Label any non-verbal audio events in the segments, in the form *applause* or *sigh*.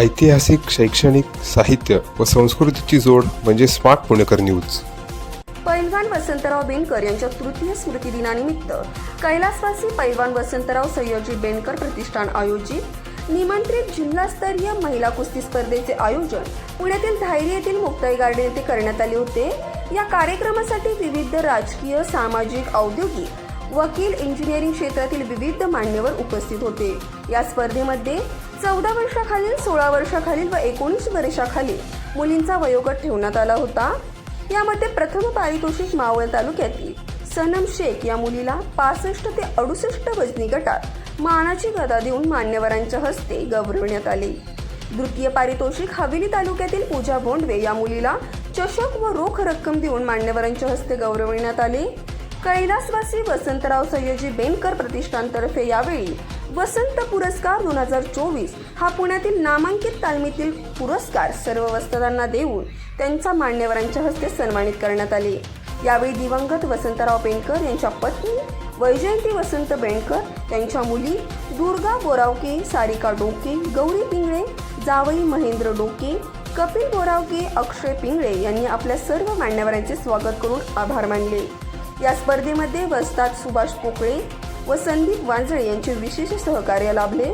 ऐतिहासिक शैक्षणिक साहित्य व संस्कृतीची जोड म्हणजे स्मार्ट पुणेकर न्यूज. पैलवान वसंतराव बेनकर यांच्या तृतीय स्मृतिदिनानिमित्त कैलासवासी पैलवान वसंतराव सय्यजी बेनकर प्रतिष्ठान आयोजित निमंत्रित जिल्हास्तरीय महिला कुस्ती स्पर्धेचे आयोजन पुण्यातील धायरी येथील मुक्ताई गार्डन येथे करण्यात आले होते. या कार्यक्रमासाठी विविध राजकीय सामाजिक औद्योगिक वकील इंजिनिअरिंग क्षेत्रातील विविध मान्यवर उपस्थित होते. या स्पर्धेमध्ये चौदा वर्षाखालील सोळा वर्षाखालील व एकोणीस वर्षाखालील मुलींचा वयोगट ठेवण्यात आला होता. यामध्ये प्रथम पारितोषिक मावळ तालुक्यातील सनम शेख या मुलीला पासष्ट ते अडुसष्ट वजनी गटात मानाची गदा देऊन मान्यवरांच्या हस्ते गौरवण्यात आले. द्वितीय पारितोषिक हवेली तालुक्यातील पूजा बोंडवे या मुलीला चषक व रोख रक्कम देऊन मान्यवरांच्या हस्ते गौरवण्यात आले. कैलासवासी वसंतराव सय्यजी बेनकर प्रतिष्ठानतर्फे यावेळी वसंत पुरस्कार दोन हजार चोवीस हा पुण्यातील नामांकित तालमीतील पुरस्कार सर्व वस्तादांना देऊन त्यांचा मान्यवरांच्या हस्ते सन्मानित करण्यात आले. यावेळी दिवंगत वसंतराव बेनकर यांच्या पत्नी वैजयंती वसंत बेंडकर त्यांच्या मुली दुर्गा बोरावके सारिका डोके गौरी पिंगळे जावई महेंद्र डोके कपिल बोरावके अक्षय पिंगळे यांनी आपल्या सर्व मान्यवरांचे स्वागत करून आभार मानले. या स्पर्धेमध्ये वस्ताद सुभाष पोकळे व संदीप वांजळे यांचे विशेष सहकार्य लाभले.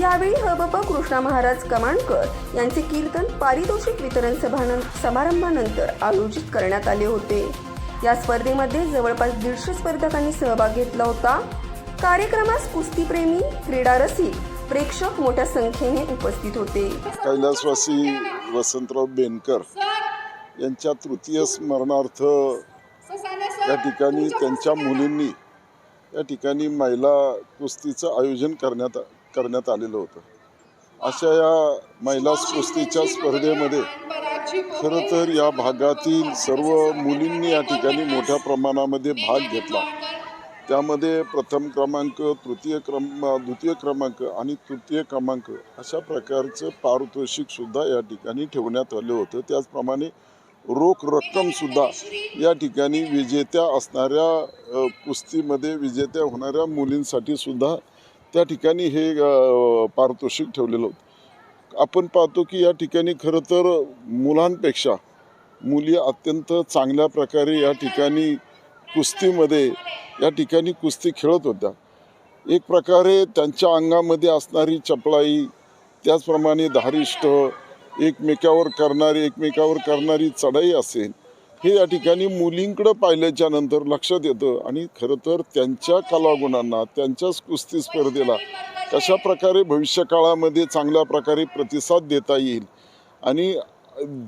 यावेळी हबप कृष्णा महाराज कमांडकर यांचे कीर्तन पारितोषिक वितरण सभानं समारंभानंतर आयोजित करण्यात आले होते. या स्पर्धेमध्ये जवळपास दीडशे स्पर्धकांनी सहभाग घेतला होता. कार्यक्रमास कुस्तीप्रेमी क्रीडारसिक प्रेक्षक मोठ्या संख्येने उपस्थित होते. कैलासवासी वसंतराव बेनकर यांच्या तृतीय स्मरणार्थ या ठिकाणी त्यांच्या मुलींनी या ठिकाणी महिला कुस्तीचं आयोजन करण्यात करण्यात आलेलं होतं. अशा या महिला कुस्तीच्या स्पर्धेमध्ये खरं तर या भागातील सर्व मुलींनी या ठिकाणी मोठ्या प्रमाणामध्ये भाग घेतला. त्यामध्ये प्रथम क्रमांक तृतीय क्रम द्वितीय क्रमांक आणि तृतीय क्रमांक अशा प्रकारचं पारितोषिकसुद्धा या ठिकाणी ठेवण्यात आलं होतं. त्याचप्रमाणे रोख रक्कमसुद्धा या ठिकाणी विजेत्या असणाऱ्या कुस्तीमध्ये विजेत्या होणाऱ्या मुलींसाठी सुद्धा त्या ठिकाणी हे पारितोषिक ठेवलेलं होतं. आपण पाहतो की या ठिकाणी खरं तर मुलांपेक्षा मुली अत्यंत चांगल्या प्रकारे या ठिकाणी कुस्तीमध्ये या ठिकाणी कुस्ती खेळत होत्या. एक प्रकारे त्यांच्या अंगामध्ये असणारी चपळाई त्याचप्रमाणे धारिष्ट एकमेकावर करणारी एकमेकावर करणारी चढाई असेल हे या ठिकाणी मुलींकडं पाहिल्याच्या नंतर लक्षात येतं. आणि खरं तर त्यांच्या कलागुणांना त्यांच्याच कुस्ती स्पर्धेला कशा प्रकारे भविष्यकाळामध्ये चांगल्या प्रकारे प्रतिसाद देता येईल? आणि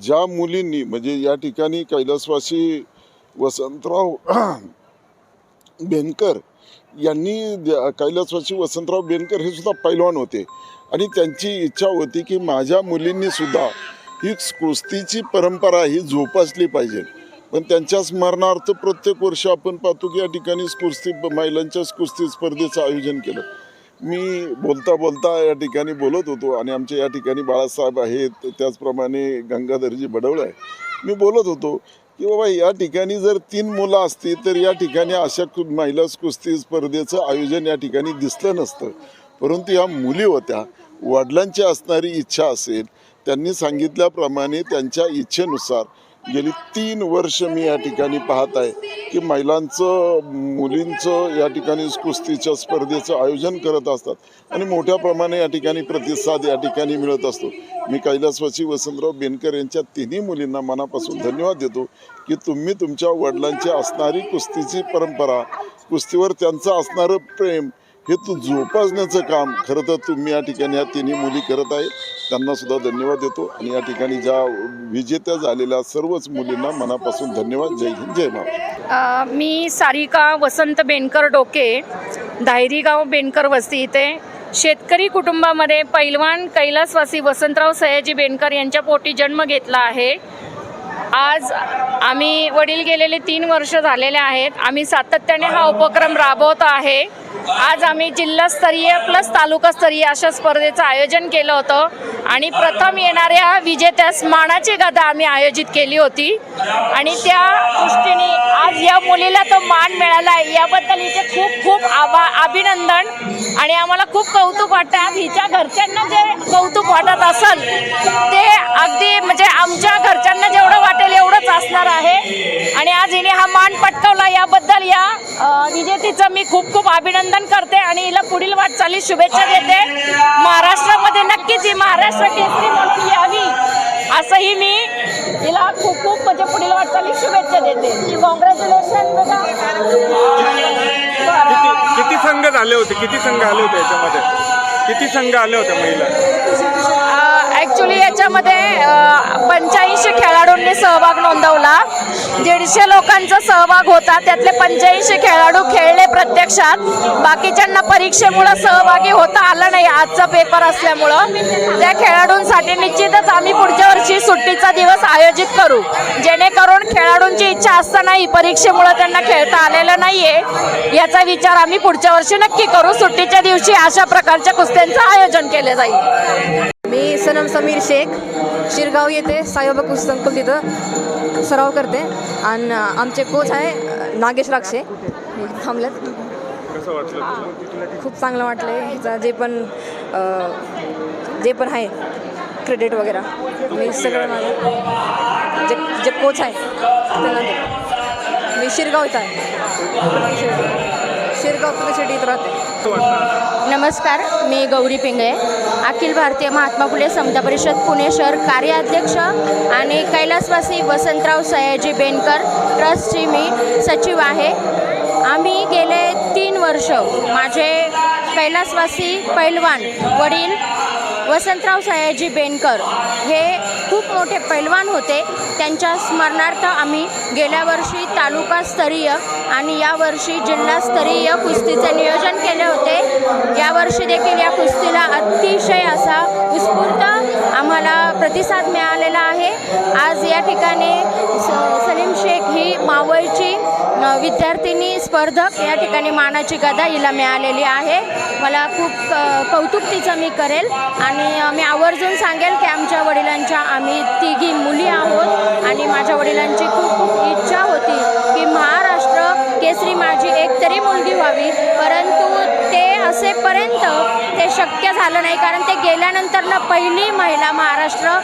ज्या मुलींनी म्हणजे या ठिकाणी कैलासवासी वसंतराव *clears throat* बेनकर यांनी कैलासवासी वसंतराव बेनकर हे सुद्धा पैलवान होते. आणि त्यांची इच्छा होती की माझ्या मुलींनी सुद्धा ही कुस्तीची परंपरा ही जोपासली पाहिजे. पण त्यांच्या स्मरणार्थ प्रत्येक वर्षी आपण पाहतो की या ठिकाणी कुस्ती महिलांच्या कुस्ती स्पर्धेचं आयोजन केलं. मी बोलता बोलता या ठिकाणी बोलत होतो आणि आमच्या या ठिकाणी बाळासाहेब आहेत त्याचप्रमाणे गंगाधरजी बडवळ आहे मी बोलत होतो की बाबा या ठिकाणी जर तीन मुलं असतील तर या ठिकाणी अशा कु- महिला कुस्ती स्पर्धेचं आयोजन या ठिकाणी दिसलं नसतं. परंतु या मुली होत्या वडिलांची असणारी इच्छा असेल त्यांनी सांगितल्याप्रमाणे त्यांच्या इच्छेनुसार गेली तीन वर्ष मी या ठिकाणी पाहत आहे की महिलांचं मुलींचं या ठिकाणी कुस्तीच्या स्पर्धेचं आयोजन करत असतात. आणि मोठ्या प्रमाणे या ठिकाणी प्रतिसाद या ठिकाणी मिळत असतो. मी कैलासवासी वसंतराव बेनकर यांच्या तिन्ही मुलींना मनापासून धन्यवाद देतो की तुम्ही तुमच्या वडिलांची असणारी कुस्तीची परंपरा कुस्तीवर त्यांचं असणारं प्रेम हे तू जोपासण्याचं काम खरं तर तुम्ही या ठिकाणी या तिन्ही मुली करत आहे. त्यांना सुद्धा धन्यवाद देतो. आणि या ठिकाणी ज्या विजेत्या झालेल्या सर्वच मुलींना मनापासून धन्यवाद. जय हिंद जय महाराष्ट्र. मी सारिका वसंत बेनकर डोके धायरीगाव बेनकर वस्ती इथे. शेतकरी कुटुंबामध्ये पैलवान कैलासवासी वसंतराव सयाजी बेनकर यांच्या पोटी जन्म घेतला आहे. आज आम्ही वडील गेलेले तीन वर्ष झालेले आहेत. आम्ही सातत्याने हा उपक्रम राबवत आहे. आज आम्ही जिल्हास्तरीय प्लस तालुकास्तरीय अशा स्पर्धेचं आयोजन केलं होतं. आणि प्रथम येणाऱ्या विजेत्यास मानाची गदा आम्ही आयोजित केली होती. आणि त्या दृष्टीने आज या मुलीला तो मान मिळाला आहे. याबद्दल हिचे खूप खूप आभा अभिनंदन आणि आम्हाला खूप कौतुक वाटतं. आज हिच्या घरच्यांना जे कौतुक वाटत असेल ते अगदी म्हणजे आमच्या घरच्यांना जेवढं वाटेल एवढंच असणार आहे. आणि आज हिने हा मान पटकवला. याबद्दल या विजेतीचं मी खूप खूप अभिनंदन करते आणि हिला पुढील वाटचाली शुभेच्छा देते. महाराष्ट्रामध्ये नक्कीच ही महाराष्ट्र केसरी म्हणून यावी असंही मी तिला खूप खूप म्हणजे पुढील वाटचाली शुभेच्छा देते. कॉंग्रॅच्युलेशन बेटा किती किती संघ झाले होते? किती संघ आले होते याच्यामध्ये? किती संघ आले होते महिला? ॲक्च्युली याच्यामध्ये पंच्याऐंशी खेळाडूंनी सहभाग नोंदवला. दीडशे लोकांचा सहभाग होता. त्यातले पंच्याऐंशी खेळाडू खेळले प्रत्यक्षात. बाकीच्यांना परीक्षेमुळं सहभागी होता आलं नाही. आजचा पेपर असल्यामुळं. त्या खेळाडूंसाठी निश्चितच आम्ही पुढच्या वर्षी सुट्टीचा दिवस आयोजित करू. जेणेकरून खेळाडूंची इच्छा असतानाही परीक्षेमुळं त्यांना खेळता आलेलं नाहीये. याचा विचार आम्ही पुढच्या वर्षी नक्की करू. सुट्टीच्या दिवशी अशा प्रकारच्या कुस्त्यांचं आयोजन केलं जाईल. मी सनम समीर शेख शिरगाव येथे साईबाबा कुस्ती संकुल तिथं सराव करते. आणि आमचे कोच आहे नागेश राक्षे. थांबल्यात खूप चांगलं वाटलं आहे जे पण जे पण आहे क्रेडिट वगैरे. मी सगळं माझं जे जे कोच आहे त्यांना मी शिरगाव इथं आहे. शिरगाव राहते. नमस्कार मी गौरी पिंगळे. अखिल भारतीय महात्मा फुले समता परिषद पुणे शहर कार्याध्यक्ष आणि कैलासवासी वसंतराव सयाजी बेनकर ट्रस्टची मी सचिव आहे. आम्ही गेले तीन वर्ष माझे कैलासवासी पैलवान वडील वसंतराव सयाजी बेनकर हे खूप मोठे पैलवान होते. त्यांच्या स्मरणार्थ आम्ही गेल्या वर्षी तालुकास्तरीय आणि यावर्षी जिल्हास्तरीय कुस्तीचे नियोजन केले होते. यावर्षी देखील या कुस्तीला अतिशय असा उत्स्फूर्त आम्हाला प्रतिसाद मिळालेला आहे. आज या ठिकाणी स सलीम शेख ही मावळची विद्यार्थिनी स्पर्धक. या ठिकाणी मानाची गदा हिला मिळालेली आहे. मला खूप कौतुक तिचं मी करेल. आणि मी आवर्जून सांगेल की आमच्या वडिलांच्या आम्ही तिघी मुली आहोत. आणि माझ्या वडिलांची खूप खूप इच्छा होती की महाराष्ट्र केसरी माझी एक तरी मुलगी व्हावी. परंतु असेपर्यंत ते शक्य झालं नाही. कारण ते गेल्यानंतरनं पहिली महिला महाराष्ट्र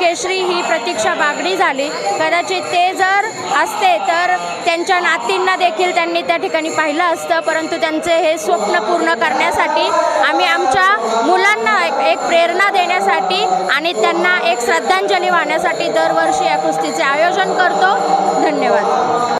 केशरी ही प्रतीक्षा बागडी झाली. कदाचित ते जर असते तर त्यांच्या नातींना देखील त्यांनी त्या ठिकाणी पाहिलं असतं. परंतु त्यांचे हे स्वप्न पूर्ण करण्यासाठी आम्ही आमच्या मुलांना एक- एक प्रेरणा देण्यासाठी आणि त्यांना एक श्रद्धांजली वाहण्यासाठी दरवर्षी या कुस्तीचे आयोजन करतो. धन्यवाद.